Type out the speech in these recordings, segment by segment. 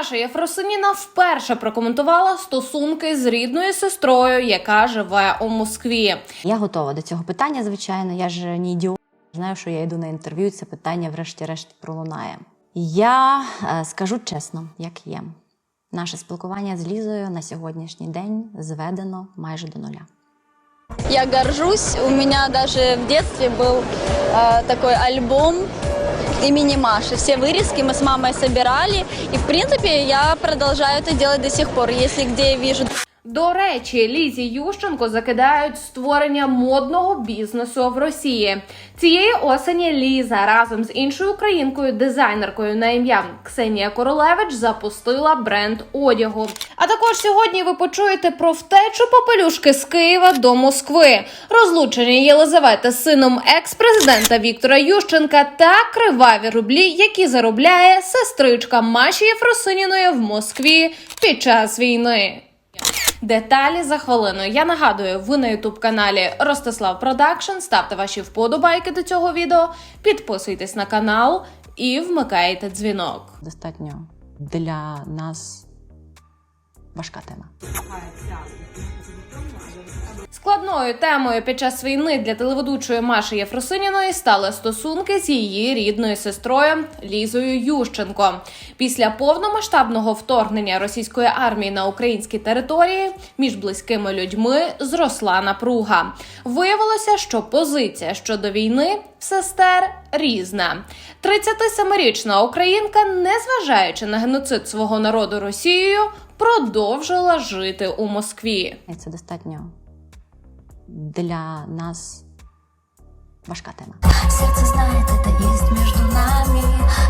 Маша Єфросиніна вперше прокоментувала стосунки з рідною сестрою, яка живе у Москві. Я готова до цього питання, звичайно. Я ж не ідіот. Знаю, що я йду на інтерв'ю, і це питання, врешті-решт, пролунає. Я е, скажу чесно, як є. Наше спілкування з Лізою на сьогоднішній день зведено майже до нуля. Я горжусь. У меня даже в детстве был э, такой альбом имени Маши. Все вырезки мы с мамой собирали. И, в принципе, я продолжаю это делать до сих пор. Если где я вижу До речі, Лізі Ющенко закидають створення модного бізнесу в Росії. Цієї осені Ліза разом з іншою українкою, дизайнеркою на ім'я Ксенія Королевич, запустила бренд одягу. А також сьогодні ви почуєте про втечу попелюшки з Києва до Москви, розлучення Єлизавети з сином екс-президента Віктора Ющенка та криваві рублі, які заробляє сестричка Маші Єфросиніної в Москві під час війни. Деталі за хвилину. Я нагадую, ви на ютуб каналі Ростислав Продакшн. Ставте ваші вподобайки до цього відео, підписуйтесь на канал і вмикайте дзвінок. Достатньо для нас важка тема. Складною темою під час війни для телеведучої Маші Єфросиніної стали стосунки з її рідною сестрою Лізою Ющенко. Після повномасштабного вторгнення російської армії на українські території між близькими людьми зросла напруга. Виявилося, що позиція щодо війни сестер різна. 37-річна українка, незважаючи на геноцид свого народу Росією, продовжила жити у Москві. І це достатньо для нас важка тема. Сердце знает, это есть между нами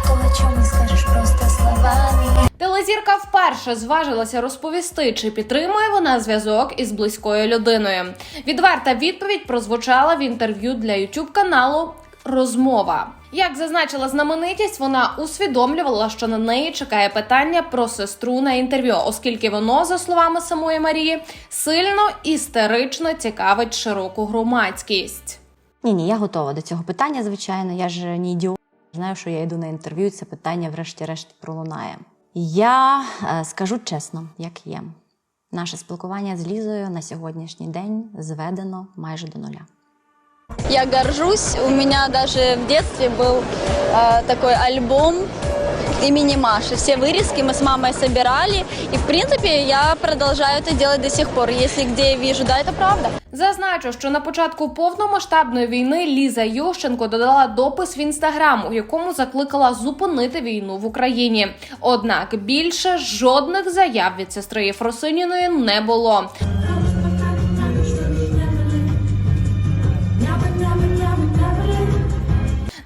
То, о чем не скажешь просто словами Телезірка вперше зважилася розповісти, чи підтримує вона зв'язок із близькою людиною. Відверта відповідь прозвучала в інтерв'ю для youtube каналу Розмова. Як зазначила знаменитість, вона усвідомлювала, що на неї чекає питання про сестру на інтерв'ю, оскільки воно, за словами самої Марії, сильно істерично цікавить широку громадськість. Ні, ні, я готова до цього питання, звичайно. Я ж не ідіот. Знаю, що я йду на інтерв'ю, і це питання, врешті-решт, пролунає. Я е, скажу чесно, як є. Наше спілкування з Лізою на сьогоднішній день зведено майже до нуля я горжусь. У меня даже в детстве был э, такой альбом имени Маши. Все вырезки мы с мамой собирали. И, в принципе, я продолжаю это делать до сих пор. Если где я вижу, да, это правда. Зазначу, що на початку повномасштабної війни Ліза Ющенко додала допис в інстаграм, у якому закликала зупинити війну в Україні. Однак більше жодних заяв від сестри Єфросиніної не було.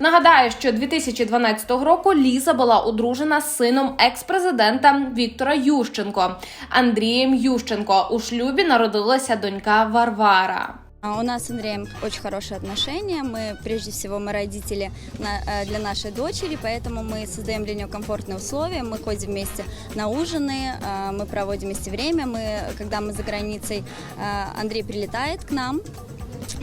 Нагадаю, що 2012 року Ліза була одружена з сином екс-президента Віктора Ющенко Андрієм Ющенко. У шлюбі народилася донька Варвара. А У нас с Андреем очень хорошие отношения. Мы, прежде всего, мы родители на- э, для нашей дочери, поэтому мы создаем для нее комфортные условия. Мы ходим вместе на ужины, э, мы проводим вместе время. Мы, когда мы за границей, э, Андрей прилетает к нам,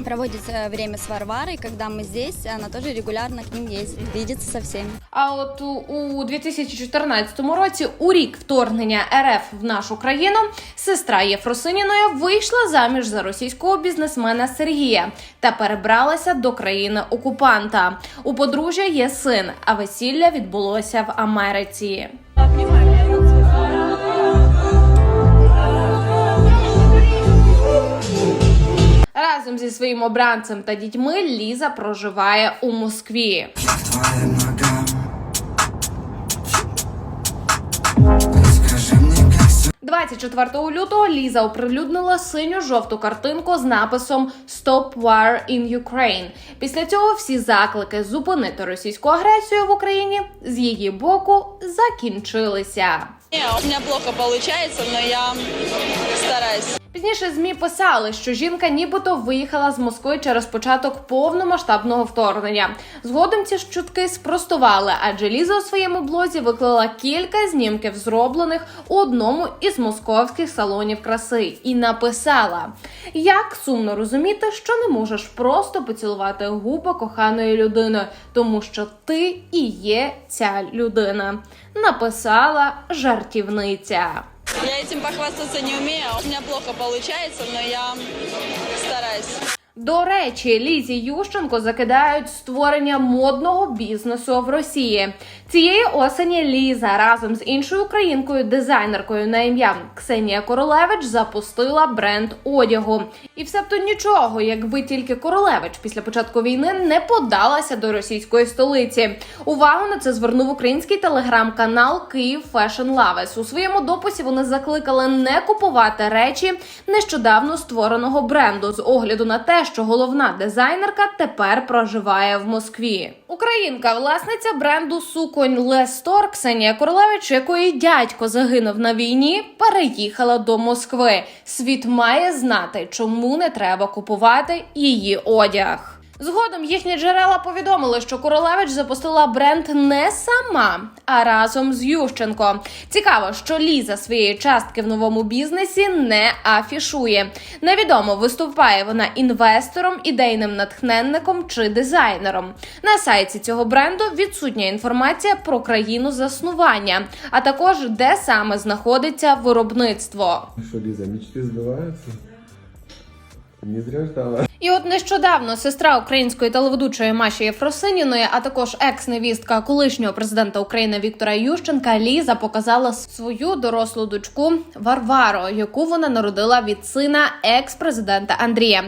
проводит время с Варварой. Когда мы здесь, она тоже регулярно к ним ездит, видится со всеми. А от у 2014 році, у рік вторгнення РФ в нашу країну, сестра Єфросиніної вийшла заміж за російського бізнесмена Сергія та перебралася до країни окупанта. У подружжя є син, а весілля відбулося в Америці. Разом зі своїм обранцем та дітьми Ліза проживає у Москві. все 24 лютого Ліза оприлюднила синьо-жовту картинку з написом «Stop War in Ukraine». Після цього всі заклики зупинити російську агресію в Україні з її боку закінчилися. Не, у меня плохо получается, но я стараюсь. Пізніше змі писали, що жінка нібито виїхала з Москви через початок повномасштабного вторгнення. Згодом ці ж чутки спростували, адже Ліза у своєму блозі виклала кілька знімків, зроблених у одному із московських салонів краси, і написала: як сумно розуміти, що не можеш просто поцілувати губи коханої людини, тому що ти і є ця людина. Написала жартівниця. Я этим похвастаться не умею, у меня плохо получается, но я стараюсь. До речі, Лізі Ющенко закидають створення модного бізнесу в Росії. Цієї осені Ліза разом з іншою українкою, дизайнеркою на ім'я Ксенія Королевич, запустила бренд одягу. І все б то нічого, якби тільки Королевич після початку війни не подалася до російської столиці. Увагу на це звернув український телеграм-канал Київ Fashion Loves. У своєму дописі вони закликали не купувати речі нещодавно створеного бренду з огляду на те, що головна дизайнерка тепер проживає в Москві. Українка, власниця бренду суконь Лестор Ксенія Королевич, якої дядько загинув на війні, переїхала до Москви. Світ має знати, чому не треба купувати її одяг. Згодом їхні джерела повідомили, що Королевич запустила бренд не сама, а разом з Ющенко. Цікаво, що Ліза своєї частки в новому бізнесі не афішує. Невідомо, виступає вона інвестором, ідейним натхненником чи дизайнером. На сайті цього бренду відсутня інформація про країну заснування, а також де саме знаходиться виробництво. Что, Лиза, мечты сбываются? Не зря ждала. І от нещодавно сестра української телеведучої Маші Єфросиніної, а також екс-невістка колишнього президента України Віктора Ющенка Ліза показала свою дорослу дочку Варвару, яку вона народила від сина екс-президента Андрія.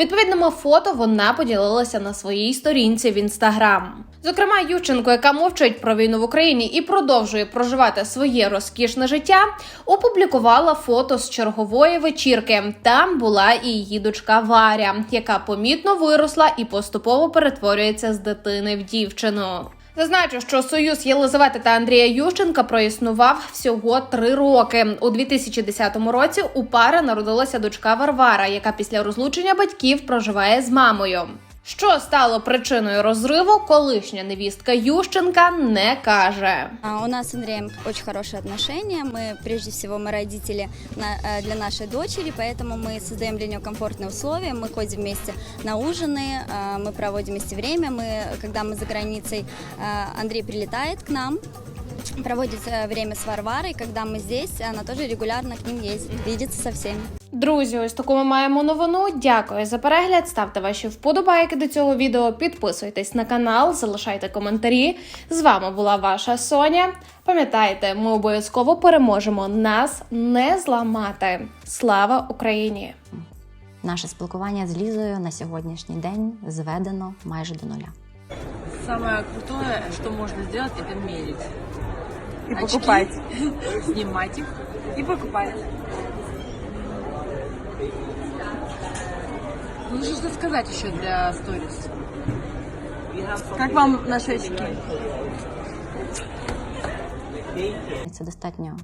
Відповідними фото вона поділилася на своїй сторінці в інстаграм. Зокрема, Ющенко, яка мовчить про війну в Україні і продовжує проживати своє розкішне життя, опублікувала фото з чергової вечірки. Там була і її дочка Варя, яка помітно виросла і поступово перетворюється з дитини в дівчину. Зазначу, що союз Єлизавети та Андрія Ющенка проіснував всього три роки. У 2010 році у пари народилася дочка Варвара, яка після розлучення батьків проживає з мамою. Що стало причиною розриву, колишня невістка Ющенка не каже. А, У нас с Андреем очень хорошие отношения. Мы, прежде всего, мы родители на- э, для нашей дочери, поэтому мы создаем для нее комфортные условия. Мы ходим вместе на ужины, э, мы проводим вместе время. Мы, когда мы за границей, э, Андрей прилетает к нам, проводит э, время с Варварой. Когда мы здесь, она тоже регулярно к ним ездит, видится со всеми. Друзі, ось таку ми маємо новину. Дякую за перегляд. Ставте ваші вподобайки до цього відео. Підписуйтесь на канал, залишайте коментарі. З вами була ваша Соня. Пам'ятайте, ми обов'язково переможемо. Нас не зламати. Слава Україні! Наше спілкування з Лізою на сьогоднішній день зведено майже до нуля. Самое крутое, что можно сделать, это мерить. И Очки, покупать. Снимать их. И покупать. Ну, Нужно что сказать еще для сторис. Как вам наши очки? Це достатньо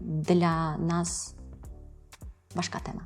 для нас важка тема.